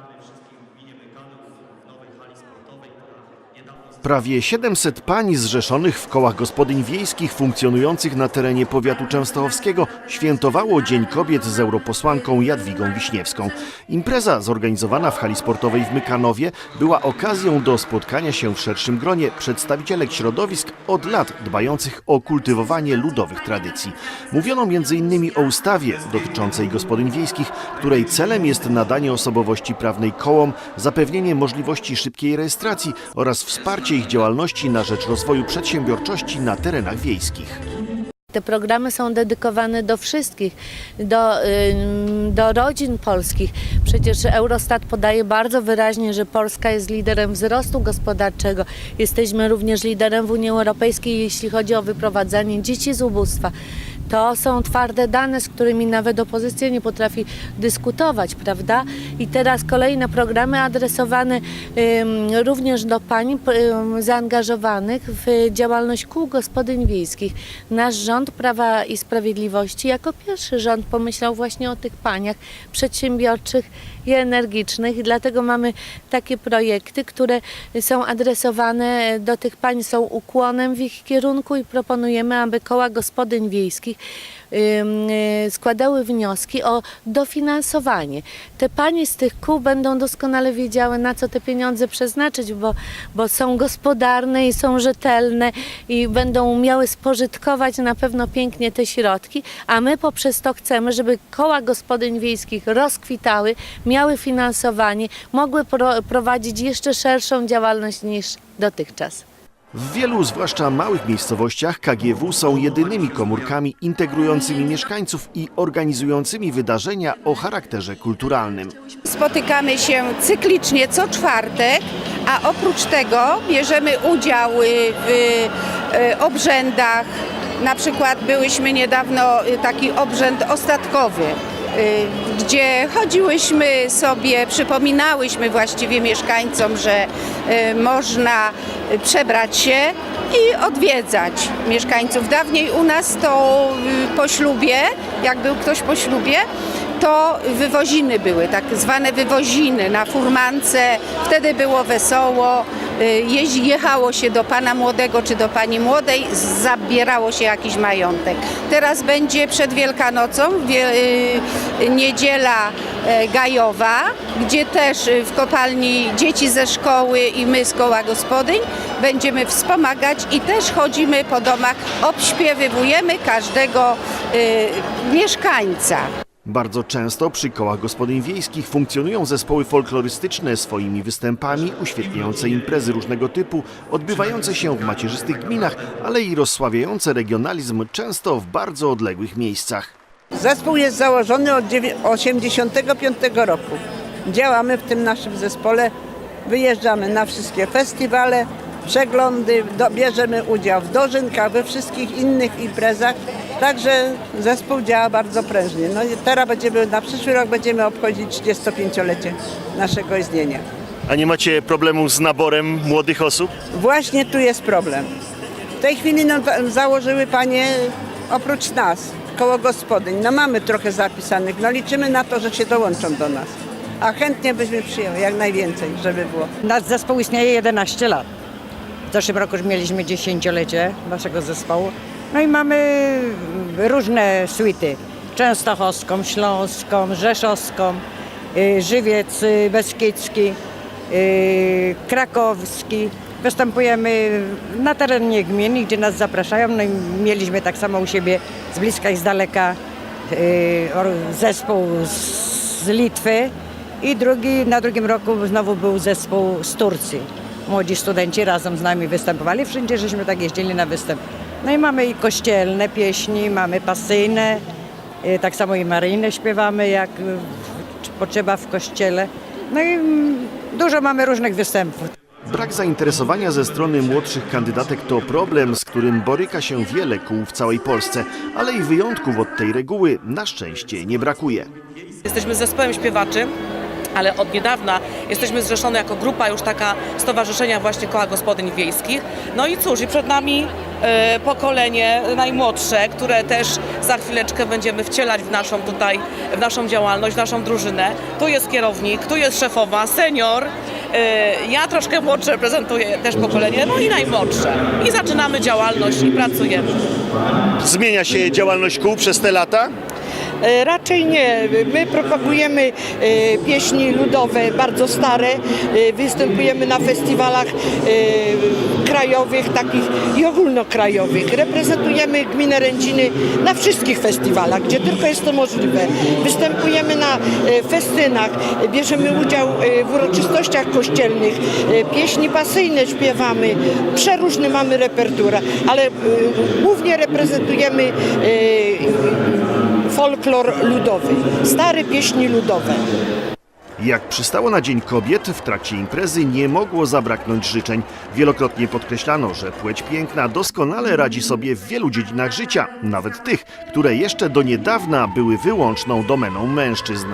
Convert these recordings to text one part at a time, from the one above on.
danych wszystkich. Prawie 700 pań zrzeszonych w kołach gospodyń wiejskich funkcjonujących na terenie powiatu częstochowskiego świętowało Dzień Kobiet z europosłanką Jadwigą Wiśniewską. Impreza zorganizowana w hali sportowej w Mykanowie była okazją do spotkania się w szerszym gronie przedstawicielek środowisk od lat dbających o kultywowanie ludowych tradycji. Mówiono m.in. o ustawie dotyczącej gospodyń wiejskich, której celem jest nadanie osobowości prawnej kołom, zapewnienie możliwości szybkiej rejestracji oraz wsparcie ich działalności na rzecz rozwoju przedsiębiorczości na terenach wiejskich. Te programy są dedykowane do wszystkich, do, do rodzin polskich. Przecież Eurostat podaje bardzo wyraźnie, że Polska jest liderem wzrostu gospodarczego. Jesteśmy również liderem w Unii Europejskiej, jeśli chodzi o wyprowadzanie dzieci z ubóstwa. To są twarde dane, z którymi nawet opozycja nie potrafi dyskutować, prawda? I teraz kolejne programy adresowane również do pań zaangażowanych w działalność kół gospodyń wiejskich. Nasz rząd Prawa i Sprawiedliwości jako pierwszy rząd pomyślał właśnie o tych paniach przedsiębiorczych i energicznych. I dlatego mamy takie projekty, które są adresowane do tych pań, są ukłonem w ich kierunku i proponujemy, aby koła gospodyń wiejskich składały wnioski o dofinansowanie. Te panie z tych kół będą doskonale wiedziały, na co te pieniądze przeznaczyć, bo, bo są gospodarne i są rzetelne i będą umiały spożytkować na pewno pięknie te środki, a my poprzez to chcemy, żeby koła gospodyń wiejskich rozkwitały, miały finansowanie, mogły pro, prowadzić jeszcze szerszą działalność niż dotychczas. W wielu, zwłaszcza małych miejscowościach, KGW są jedynymi komórkami integrującymi mieszkańców i organizującymi wydarzenia o charakterze kulturalnym. Spotykamy się cyklicznie co czwartek, a oprócz tego bierzemy udział w y, obrzędach. Na przykład byłyśmy niedawno y, taki obrzęd ostatkowy, gdzie chodziłyśmy sobie, przypominałyśmy właściwie mieszkańcom, że y, można y, przebrać się i odwiedzać mieszkańców. Dawniej u nas to y, po ślubie, jak był ktoś po ślubie, to wywoziny były, tak zwane wywoziny na furmance. Wtedy było wesoło. Y, Jeździ, jechało się do pana młodego czy do pani młodej, zabierało się jakiś majątek. Teraz będzie przed Wielkanocą wie, y, niedziela gajowa, gdzie też y, w kopalni dzieci ze szkoły i my z koła gospodyń będziemy wspomagać i też chodzimy po domach, obśpiewywujemy każdego y, mieszkańca. Bardzo często przy kołach gospodyń wiejskich funkcjonują zespoły folklorystyczne swoimi występami, uświetniające imprezy różnego typu, odbywające się w macierzystych gminach, ale i rozsławiające regionalizm często w bardzo odległych miejscach. Zespół jest założony od 1985 roku. Działamy w tym naszym zespole, wyjeżdżamy na wszystkie festiwale, przeglądy, bierzemy udział w dożynkach, we wszystkich innych imprezach. Także zespół działa bardzo prężnie. No i teraz będziemy, na przyszły rok będziemy obchodzić 35-lecie naszego istnienia. A nie macie problemu z naborem młodych osób? Właśnie tu jest problem. W tej chwili no, założyły panie oprócz nas, koło gospodyń. No mamy trochę zapisanych, no liczymy na to, że się dołączą do nas. A chętnie byśmy przyjęli jak najwięcej, żeby było. Nasz zespół istnieje 11 lat. W zeszłym roku już mieliśmy dziesięciolecie naszego zespołu. No i mamy różne suity. Częstochowską, Śląską, Rzeszowską, y, Żywiec y, Beskidzki, y, Krakowski. Występujemy na terenie gmin, gdzie nas zapraszają. No i mieliśmy tak samo u siebie z bliska i z daleka zespół z Litwy i drugi, na drugim roku znowu był zespół z Turcji. Młodzi studenci razem z nami występowali, wszędzie żeśmy tak jeździli na występ. No i mamy i kościelne pieśni, mamy pasyjne, y, tak samo i maryjne śpiewamy, jak potrzeba w kościele. No i mm, dużo mamy różnych występów. Brak zainteresowania ze strony młodszych kandydatek to problem, z którym boryka się wiele kół w całej Polsce, ale i wyjątków od tej reguły na szczęście nie brakuje. Jesteśmy zespołem śpiewaczy, ale od niedawna jesteśmy zrzeszone jako grupa już taka stowarzyszenia właśnie koła gospodyń wiejskich. No i cóż, i przed nami pokolenie najmłodsze, które też za chwileczkę będziemy wcielać w naszą tutaj, w naszą działalność, w naszą drużynę. Tu jest kierownik, tu jest szefowa, senior. E, Ja troszkę młodsze reprezentuję też pokolenie, no i najmłodsze. I zaczynamy działalność i pracujemy. Zmienia się działalność kół przez te lata? E, Raczej nie. My propagujemy e, pieśni ludowe bardzo stare. E, Występujemy na festiwalach e, krajowych takich i ogólnokrajowych. Reprezentujemy gminę Rędziny na wszystkich festiwalach, gdzie tylko jest to możliwe. Występujemy na e, festynach, bierzemy udział e, w uroczystościach kościelnych, e, pieśni pasyjne śpiewamy, przeróżny mamy repertuar, ale głównie reprezentujemy folklor ludowy, stare pieśni ludowe. Jak przystało na Dzień Kobiet, w trakcie imprezy nie mogło zabraknąć życzeń. Wielokrotnie podkreślano, że płeć piękna doskonale radzi sobie w wielu dziedzinach życia, nawet tych, które jeszcze do niedawna były wyłączną domeną mężczyzn.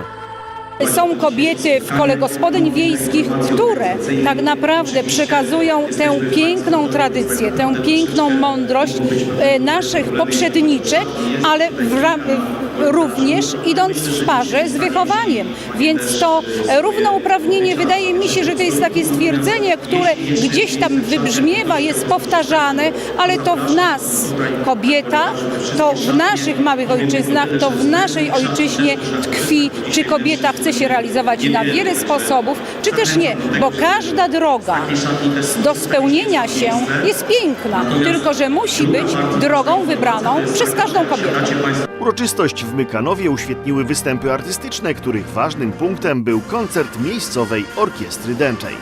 Są kobiety w kole gospodyń wiejskich, które tak naprawdę przekazują tę piękną tradycję, tę piękną mądrość e, naszych poprzedniczek, ale w, również idąc w parze z wychowaniem. Więc to równouprawnienie, wydaje mi się, że to jest takie stwierdzenie, które gdzieś tam wybrzmiewa, jest powtarzane, ale to w nas kobieta, to w naszych małych ojczyznach, to w naszej ojczyźnie tkwi, czy kobieta chce się realizować na wiele sposobów, czy też nie, bo każda droga do spełnienia się jest piękna, tylko że musi być drogą wybraną przez każdą kobietę. Uroczystość w Mykanowie uświetniły występy artystyczne, których ważnym punktem był koncert miejscowej orkiestry dęczej.